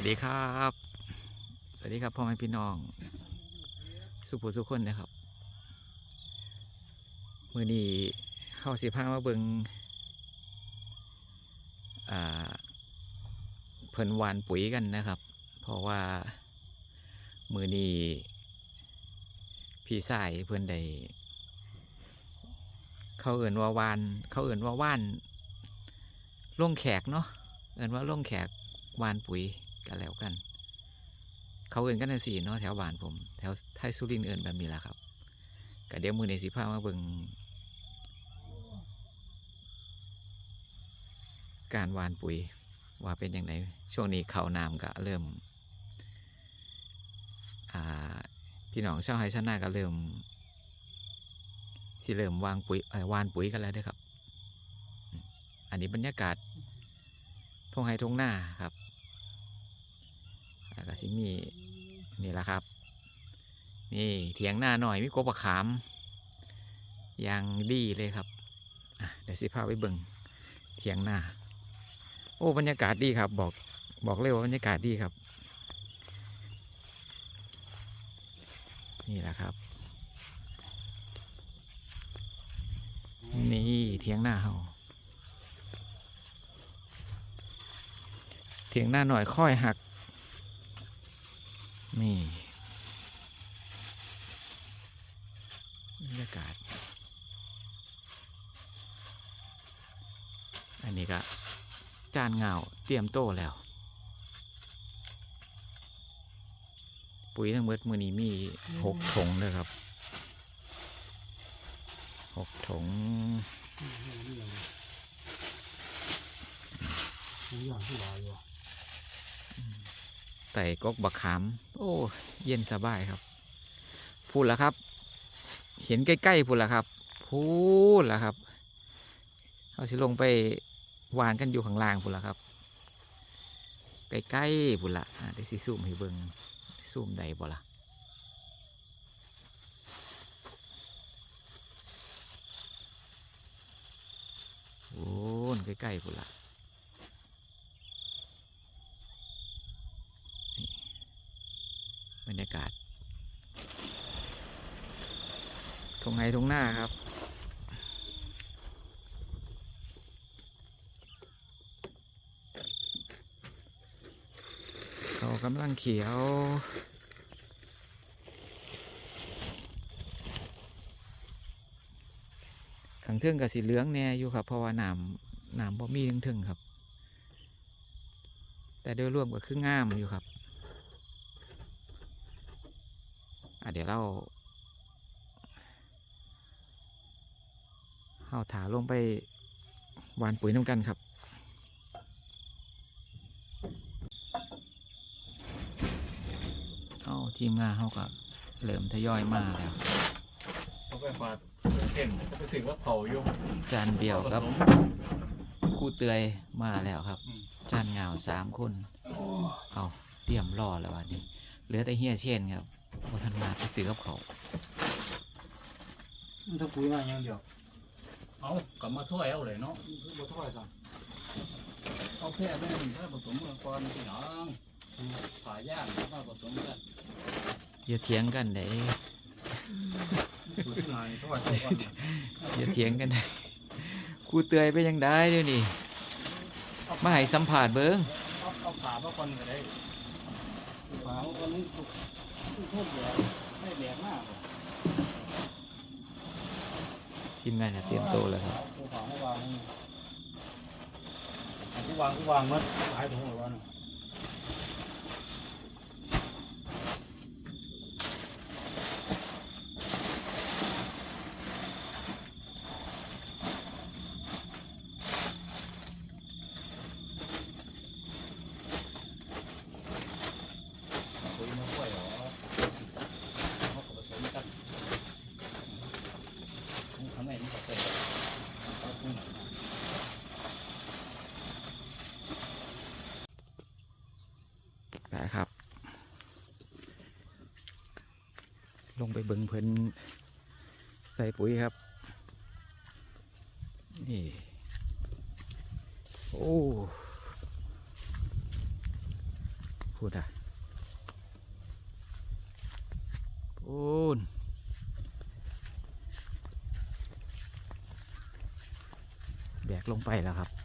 วัสดีครับ สวัสดีครับพ่อแม่พี่น้อง สุภูสุขคนนะครับ มือนี้เข้าสิพามาเบิงเพิ่นหวานปุ๋ยกันนะครับ เพราะว่ามือนี้พี่สายเพิ่นได้เขาเอื่นว่าวาน เขาเอื่นว่าว่านลงแขกเนาะเอื่นว่าลงแขกหวานปุ๋ย กันแล้วกัน เขาเอื่นกันจังสี่เนาะแถวบ้านผม แถวไทยสุรินทร์เอื่นแบบนี้แหละครับก็เดี๋ยวมือในสิพามาเบิงการวานปุ๋ยว่าเป็นยังไงช่วงนี้เขาน้ำก็เริ่มพี่น้องชาวไฮชนาก็เริ่มสิเริ่มวางปุ๋ยวานปุ๋ยกันแล้วด้วยครับ อันนี้บรรยากาศทงไฮทงหน้าครับ แล้วก็สิมีนี่แหละครับ นี่เถียงหน้าหน่อยมีกบปขามอยางดีเลยครับเดี๋ยวสิพาไปเบิ่งเถียงหน้า โอ้บรรยากาศดีครับ บอกบอกเลยว่าบรรยากาศดีครับ นี่แหละครับ นี่เทียงหน้าเขาเทียงหน้าหน่อยค่อยหัก นี่บรรยากาศ อันนี้ก็จานเงาเตรียมโต้แล้ว ปุ๋ยทั้งหมดมือนี้มีหกถุงเลยครับหกถุงอย่างที่ว่าอยู่ ไต่กกบักขาม โอ้ เย็นสบายครับพูดแล้วครับ เห็นใกล้ๆพูดแล้วครับพูดแล้วครับเอาสิลงไปหวานกันอยู่ข้างล่างพูดแล้วครับ ใกล้ๆพูดละอะเดี๋ยวสิซูมให้เบิ่งซูมได้บ่ละโอ้ใกล้ๆพูดละ บรรยากาศทงไฮทงหน้าครับเขากำลังเขียวขังเทิงกับสีเหลืองแน่อยู่ครับเพราะว่าน้ำน้ำบ่มีทั้งเทิงครับ แต่โดยรวมก็คืองามอยู่ครับ อะเดี๋ยวเราเอาถาลงไปหวานปุ๋ยน้ำกันครับเอาทีมงานเขาก็เริ่มทยอยมาแล้วเขาไปฝาดเต็มไปสึกว่าเผาอยู่จานเบียวผครับสมครู่เตยมาแล้วครับอืมจานเงาสามคน เอาเตรียมรอแล้ววันนี้ เหลือแต่เฮียเช่นครับ พอทันมาไปซื้อกับเขาวมันต้องปุ๋ยมาอย่างเดียว เอากลับมาถ้วยเอาเลยเนาะคือบ่ถ้วยสั่งเอาแค่แม่นถ้าผสมกันก่อนที่หนังผ่าย่างแล้วมาผสมกันอย่าเถียงกันเด้สูตรที่ไหนถ้วยเท่ากันน่ะอย่าเถียงกันเด้ครู่เตยไปยังได้เดี๋ยวนี้มาให้สัมผัสเบิ้งเอาเอาผ่ามาก่อนก็ได้ผ่ามาก่อนนี่ ทุกทุกโทษแดดไม่แดดมากทีมงนะเตรียมโตวแล้วครับ วาให้วางนี่อันที่วางที่วางมัดหายถุงหรือวะน่ะ ปุ๋ยมาช่วยเหรอเขาก็ผสมกันทำไมมันก็ใส่เอาถุงหน่อยนะ ได้ครับ ลงไปเบิงเพิ่นใส่ปุ๋ยครับ นี่ โอ้พูดอะพูนแบกลงไปแล้วครับ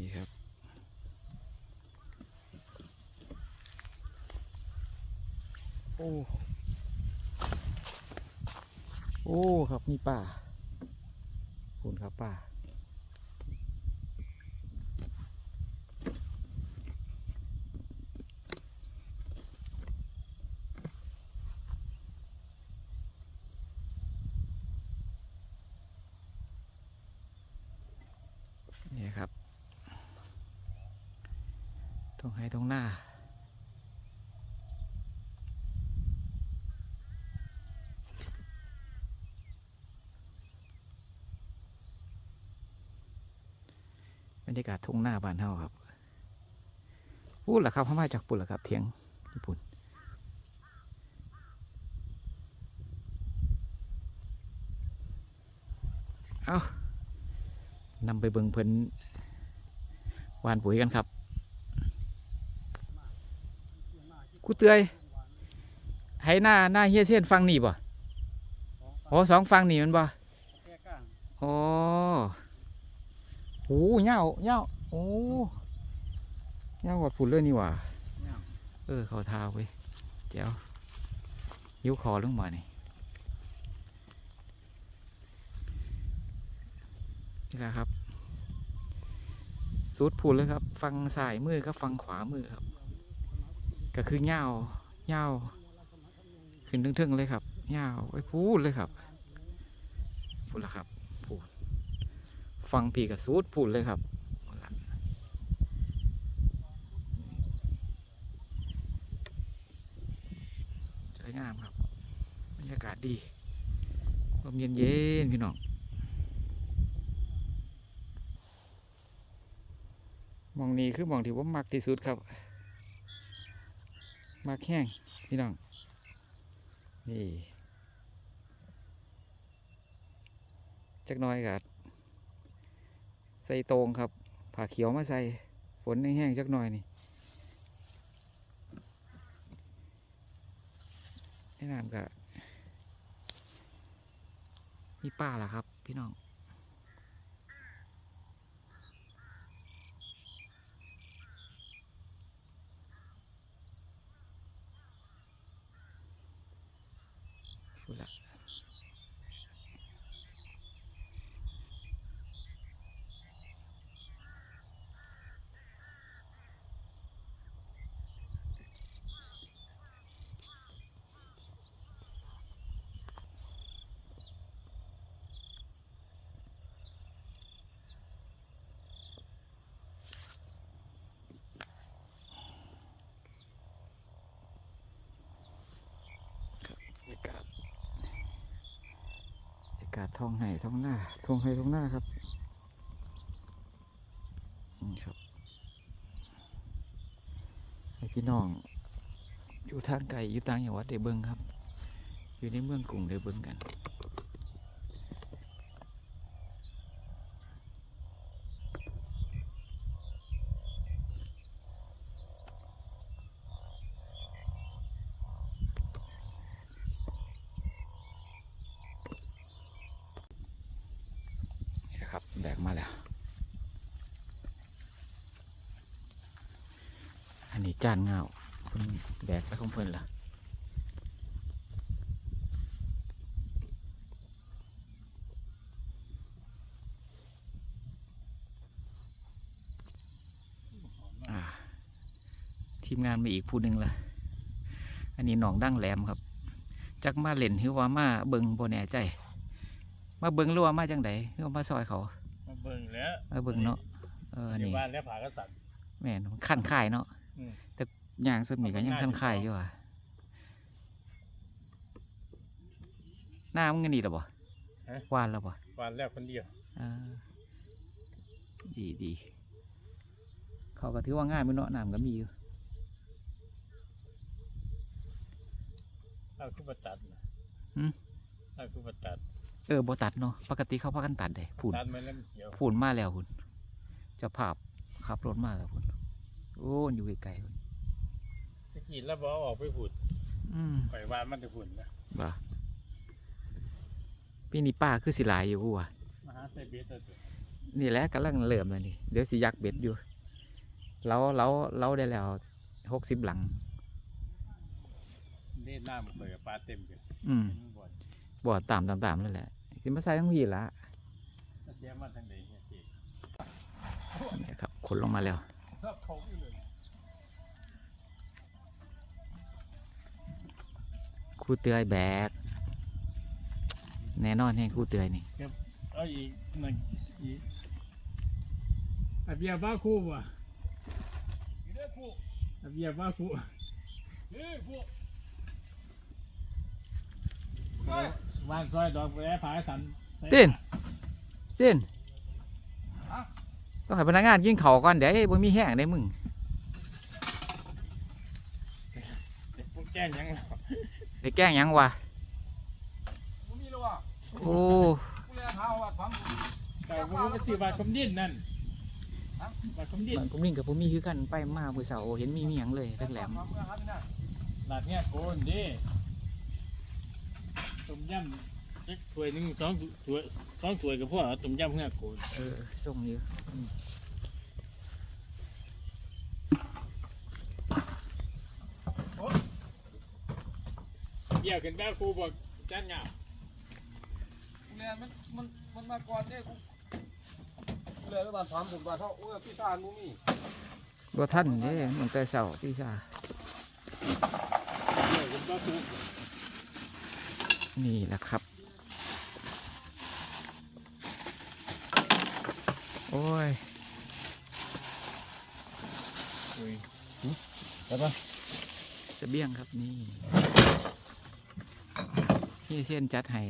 นี่ครับ โอ้ โอ้ ครับ นี่ป่าคุณครับป่า นี่ครับ ตรงใหน้า บรรยากาศทุ่งหน้าบ้านเฮาครับพูดเหรอครับเขามาจากปุ่นเหรอครับเทียงญี่ปุ่นเอานำไปเบิงเพิ่นวานปุ๋ยกันครับ กูเตยให้หน้าหน้าเฮียเส้นฟังนี่บ่โอ้สองฟังนี่มันบ่แค่ก้างโอ้โหเหงาเหงาโอ้เหงาหดฝุ่นเลยนี่หว่าเนี่ยเออเขาทาเว้ยเจ้ายิ้วคอลงมานี่นี่แหละครับสุดพูดเลยครับ ฟังสายมือกับฟังขวามือครับ ก็คือเงาเงาขึ้นทึ่งๆเลยครับเงาไอ้พูดเลยครับพูดละครับพูดฟังปีกับสูดพูดเลยครับสวยงามครับบรรยากาศดีลมเย็นๆพี่น้องมองนี้คือมองที่ผมมักที่สุดครับ มักแห้งพี่น้อง นี่จักน้อยกัดใส่ตรงครับผ่าเขียวมาใส่ฝนแห้งๆจักน่อยนี่แนะนำกับมีป้าล่ะครับ พี่น้อง พูดละ บรรยากาศบรรยาศท้องไห่ท้องหน้าท้องไห่ท้องหน้าครับนี่ครับให้พี่น้อง อยู่ทางไกลอยู่ต่างจังหวัดได้เบิ้งครับ อยู่ในเมืองกรุงได้เบิ้งกัน นะครับแบ กมาแล้ว อันนี้จานเงาเพิ่นแบกไปของเพิ่นล่ะทีมงานมาอีกผู้หนึ่งล่ะอันนี้หนองดั้งแหลมครับ จักมาเล่นหรือว่ามาเบิงโบแน่ใจ มาเบิงรั่วมาจังไดคือว่ามาซอยเขา มาเบิ่งเนาะเอออยู่นี่บ้านแล้วผากระสันแม่นมันขั้นค่ายเนาะอืม แต่ย่างสมีก็ยังขั้นค่ายอยู่อะหน้ามึงกันนี่หรอบ่วานแล้วบ่วานแล้วคนเดียวเออดีดีเขาก็ถือว่าง่ายมั้ยเนาะน้ำก็มีอยู่เอาคือบ่ตัดนะหืมเอาคือบ่ตัด เออบ่ตัดเนาะปกติเขาพากันตัดเด้ผุนตัดมันแล้วมันเขียวผุนมาแล้วพุ่นเจะภาพขับรถมาแล้วพุ่นโอ้อยู่ไกลๆพุ่นตะกี้แล้วบ่เอาออกไปผุดอืมปล่อยวานมันจะผุดนะบ่ปีนี้ป้าคือสิหลายอยู่กูว่ะมาหาใส่เบ็ดเอาเถอะนี่แหละกำลังเริ่มเลยนี่เดี๋ยวสิยักเบ็ดอยู่เราเราเราได้แล้วหกสิบหลังเล่นน้ำเปิดปลาเต็มอยู่อืมบ่อนบ่ตามตามตามนั่นแหละ สิมาใส่ทั้งวีละถ้าเสียมาทางใดเนี่ครับขนลงมาแล้วชอบเขาอยู่เลยครู่เตยแบก แน่นอนแห่งครู่เตยนี่เอาอีกหนึ่งอีกอาเบียบ้าคู่บ่อยู่ได้คู่อาเบียบ้าคู่เฮ้ยคู่ วานซอยดอกแร้ผาสันเต้นเต้นต้องให้พนักงานกินเขาวก่อนเดี๋ยวบ่มีแห้งได้มึงพวกแจ้งยังไปแกล้งหยังวะกูมีแล้วว่ะโอ้กูเลยหาวัดฟังกูแต่กูไปซื้อบาทคมดินนั่นบาทคมดินบ้านผมนิ่งกับผมมีคือกันไปมามือเสาร์เห็นมีมีหยังเลยแหลมฟังกูหาไม่ได้หลาดเนี่ยโกนเดิ ต้มยำจักถ้วยหนึ่งสองถ้วยสองถ้วยกับพ่อต้มยำเพื่อโกนๆเออส่งอยู่เดี่ยวขึ้นแม่ครูบอกจ้านเหงากูเรียนมันมันมันมาก่อนเนี่ยกูกูเรียนแล้วบ้านถามผมว่าเท่าโอ้ยพี่ซานมูมีบ่ท่านเด้มันแต่เสาร์พี่ชาเดี่ยวขึ้นแม่ครู นี่แหละครับ โอ้ยไปปะเสบียงครับนี่นี่เส้นจัดให้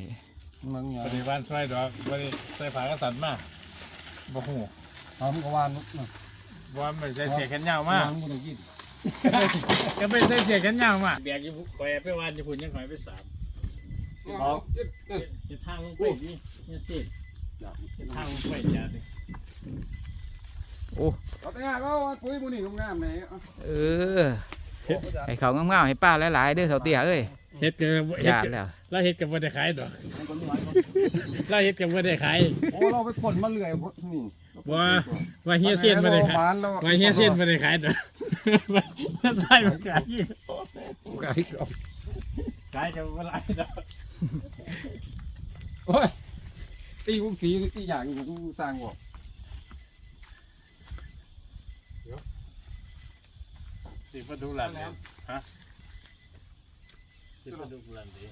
มึงอย่าปฏิบัติช่วยดอกปฏิใส่ผากระสันมาบ่หูทำกวานนุ๊กนะว่าไม่ใส่เสียแขนยาวมากกูต้องกินก็ไม่ใส่เสียแขนยาวมาแบกอยู่คอยไปวานอยู่พุ่นยังคอยไปสาม เอาเจ็ดเจ็ดจะทางลงไปนี่เนี่ยสิจะทางลงไปจ้าดิโอ้เอาแต่งานก็วัดปุ๋ยมูนี่งามๆไหนเอาเออให้เขางามๆให้ป้าหลายๆเด้อเฒ่าเตี้ยเอ้ยเฮ็ดกับยานแล้วเราเฮ็ดกับบ่ได้ขายดอกมันก็มีหลายคนเราเฮ็ดกับบ่ได้ขายโอ้เราไปขนมาเรื่อยพวกนี่ว่าว่าเฮียเซียนบ่ได้ขายบ้านเราว่าเฮียเซียนบ่ได้ขายดอกใช่บ่ขายขายกับบ่หลายดอก โอ้ยตีกุ้งสีตีอย่างอยู่กูสร้างบอกสิบ่ดูหลันเลยฮะสิบ่ดูหลันดิ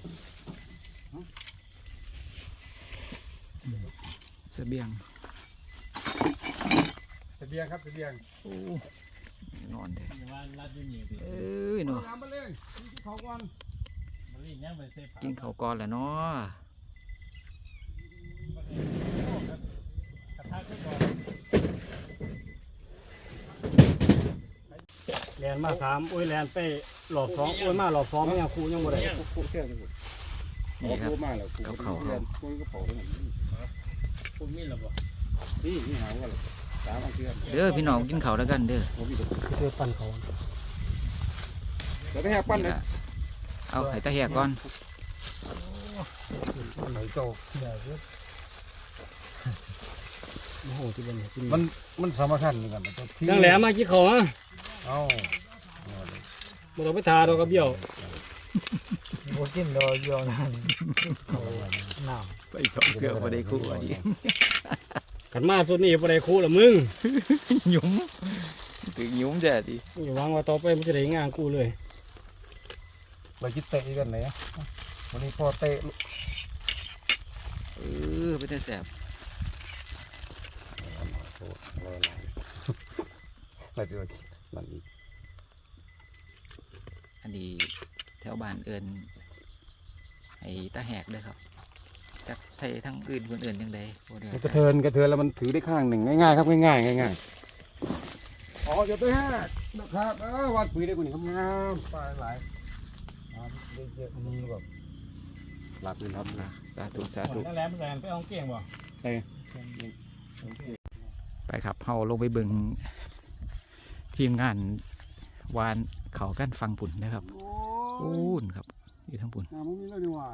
เสบียงเสบียงครับเสบียงโอ้นอนเด้อว่าลัดอยู่นี่ดิเอ้ยเนาะน้ำมาเลย กินเขาก่อนบ่ได้ยังบ่ได้ใส่ผ้าวก่อนแหละเนาะแลนมาสามโอ้ยแลนไปหลอกสองโอ้ยมาหลอกสองยังครูยังบ่ได้กูเชื่อกันนี่ครับมาเขาเรียนกูก็เผาไปหมดคุณมีแล้วบ่นี่นี่หาว่าสามเชื่อมเด้อพี่น้องกินข้าวแล้วกันเด้อผมมีแต่เพื่อปั้นเขาแต่ไม่แหกปั้นเลย เอาให้ตาแหกก่อนไหนโตโอ้โหที่เป็นกินมันมันสำคัญเหมือนกันแต่ที่ดังแหลมมากี่เขาอะเอ้าบ่ต้องไปทาดอกกระเบี้ยวบ่กินดอกยองนั่นเขาน้ไปสองเกลือบ่ได้คู่อีกกันมาสุดนี้บ่ได้ครูละมึงหยุมถึงหยุมจ้ะดิอย่าหวังว่าต่อไปมันจะได้งานกูเลย เราคิดเตะกันไหนวันนี้พอเตะเอออเป็นแต่แสบโอ้โหลอยลายอะไรสิวะมันอีกอันนี้แถวบ้านเอินไอ้ตาแหกเด้อครับจากไทยทั้งอื่นคนอื่นยังไงบ่ได้กระเทินกระเทินแล้วมันถือได้ข้างหนึ่งง่ายๆครับง่ายๆง่ายๆอ๋อเดี๋ยวไปห้านะครับเออวัดปุ๋ยได้กว่านี้ครับงามปลาหลายน้ำ เยอะๆมึงแบบหลับเลยครับอะสาธุสาธุนั่นแหละแลนไปเอาเก่งบ่ไปครับเฮาลงไปเบิ่งทีมงานวานเขากันฟังปุ่นนะครับโอ้ปูนครับอยู่ทั้งปุ่นน้ำมันมีแล้วนี่ว่า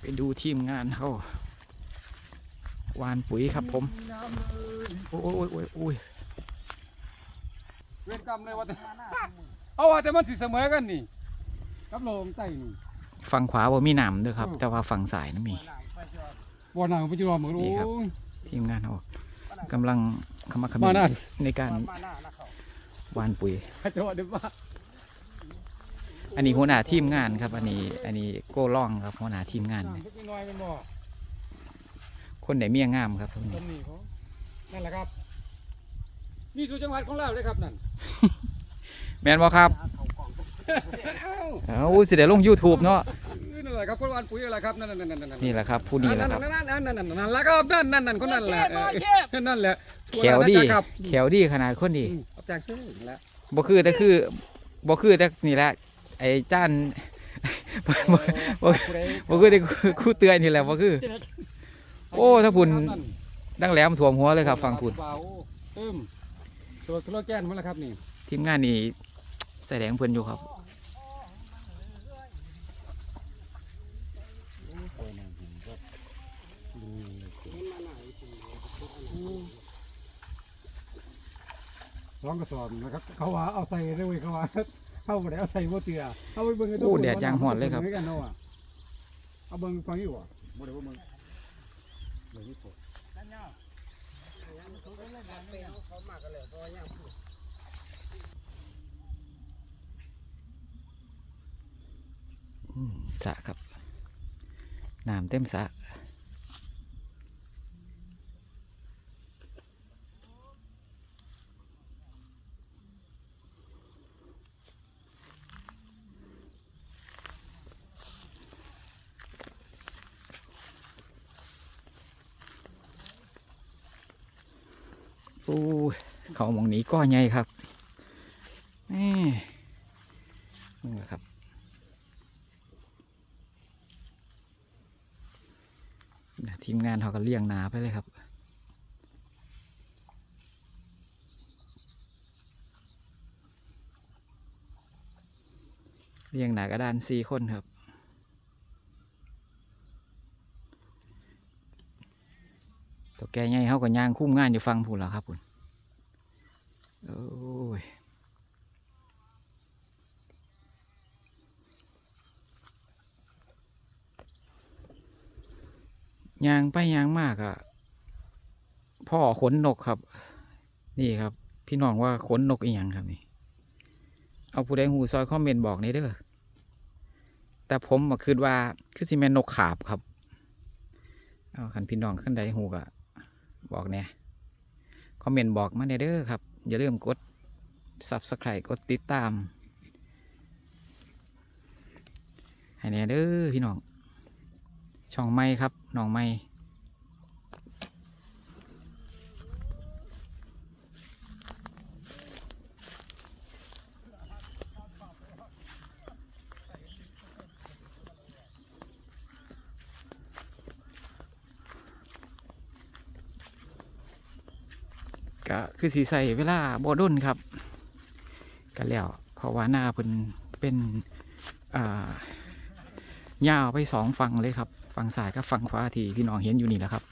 ไปดูทีมงานเขาวานปุ๋ยครับผมน้ำเลยโอ้ยโอ้ยโอ้ยโอ้ย เวรกรรมเลยว่าแต่เอาว่าแต่มันสิเสมอกันนี่กับโลงใต้นี่ฝั่งขวาบ่มีน้ำเด้วยครับ แต่ว่าฝั่งซ้ายนะมีบ่อหนังไปจิรอเหมือนนี่ครับทีมงานเขากำลังขมักเขมาม้นหน้าในการวานปุ๋ยให้ตัวเดี๋ยวว่าอันนี้หัวหน้าทีมงานครับ อันนี้ อันนี้โก้ล่องครับหัวหน้าทีมงาน น้ำไปน้อยเป็นบ่คนไหนเมียงามครับต้นนี้เขานั่นแหละครับ นี่สู่จังหวัดของเราเลยครับนั่นแมนบ่ครับเอ้าเอาสิได้ลง YouTube เนาะนั่นแหละครับคนหวานปุ๋ยอะไรครับนั่นนั่นนั่นนั่นนั่นนี่แหละครับผู้นี้แหละครับนั่นนั่นนั่นนั่นนั่นนั่นแหละครับนั่นนั่นนั่นคนนั่นแหละเออนั่นแหละแขวดีครับแขวดีขนาดคนดีอืมเอาจากซื้อแล้วบ่คือแต่คือบ่คือแต่นี่แหละไอ้จ้านบ่บ่บ่บ่คือแต่ครู่เตือนนี่แหละบ่คือ โอ้ถ้าพุ่นดังแหลมถ่วมหัวเลยครับฟังพุ่นเบาเติม ตัวสโลแกนมันละครับนี่ทีมงานนี่แสดงเพิ่นอยู่ครับสองกระสอบนะครับ เขาว่าเอาใส่ได้เว้ยเขาว่าเขาบ่ได้เอาใส่บ่เตือเอาไปเบิ่งไอ้ตัวโอ้แดดยางหอนเลยครับบิ่งกันเนาะอะเอาเบิ่งฟังอยู่อะบ่ได้ว่าเบิ่งเบิ่งนี่ปวด สระครับ น้ำเต็มสะ อ้เขาหมองนี้ก็ใหญ่ครับนี่นี่แหละครับทีมงานเขาก็เลี้ยงนาไปเลยครับเลี้ยงหนากระดานสี่คนครับ ตัวแกใหญ่เขาก็ย่างคุ้มงานอยู่ฟังพูนแล้วครับคุณโอ้ยยางไปยางมากอะพ่อขนนกครับ นี่ครับ พี่น้องว่าขนนกอีหยังครับนี่ เอาผู้ใดหูซอยคอมเมนต์บอกนอยเด้อแต่ผมมาคิดว่าคือสิแม่นนกขาบครับ เอาคันพี่น้องขั้นใดหูกะ บอกเนี่ยคอมเมนต์บอกมาในอยเด้อครับ อย่าลืมกด subscribe กดติดตาม ให้แน่เด้อพี่น้อง ช่องไม้ครับน้องไม้ ก็คือสีใสเวลาบอดุนครับก็แล้วเพราะว่าหน้าเพิ่นเป็นอ่ายาวไปสองฝั่งเลยครับฝั่งซ้ายกับฝั่งขวาที่พี่น้องเห็นอยู่นี่แหละครับ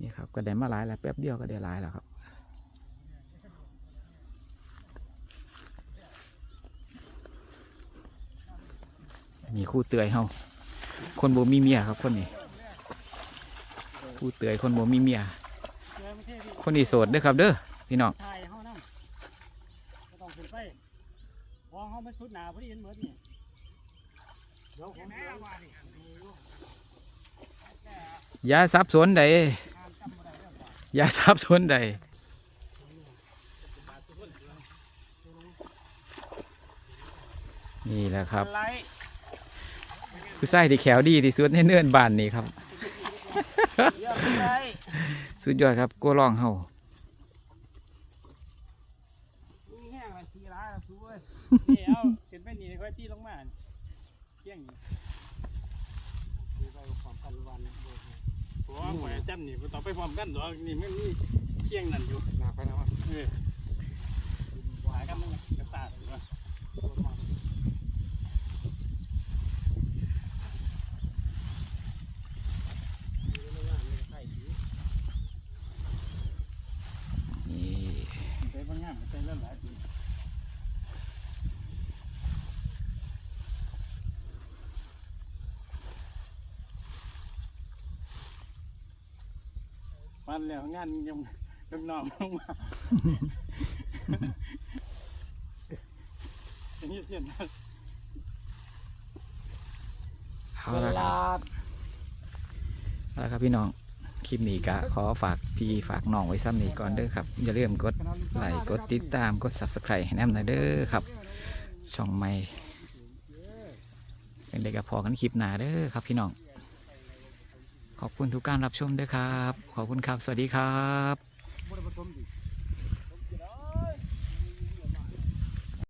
นี่ครับก็ได้มาหลายแล้วแป๊บเดียวก็ได้หลายแล้วครับมีคู่เตยเฮาคนบ่มีเมียครับคนนี้ ผู้เตยคนบ่มีเมีย คนอีโสดเด้อครับ เด้อพี่น้องยาทรัพย์สวนใดยาทรับสนใดยาสับสนใดนี่แหละครับ ผู้ใส่ที่แขวดีที่สุดในเนื่อนบ้านนี้ครับ สุดยอดครับกัวร่องเฮามีแห้งละชีร้ายละสู้เว้ยนี่เอาเห็นไปนี่ค่อยตีลงมาเพียงนี่ตีไปพร้อมกันวันเพราะว่าหวยจำนี่ต่อไปพร้อมกันตัวนี่มันมีเที่ยงนั่นอยู่หนาไปแล้วเออหวายกันมันกระตาดอยู่ว่า ไปบางงานไปเล่นหลายปีวันแล้วงานยังลูกน้องลงมาอันนี้เสียนนะเอาละครับ เอาละครับพี่น้องค ลิปนี้ก็ขอฝากพี่ฝากน้องไว้ซ้ำนี้ก่อนเด้อครับ อย่าลืมกดไลค์กดติดตามกด subscribe ให้แนมหน่อยเด้อครับ ช่องใหม่เป็นเด็กกับพอกันคลิปหนาเด้อครับพี่น้อง ขอบคุณทุกการรับชมเด้อครับ ขอบคุณครับ สวัสดีครับ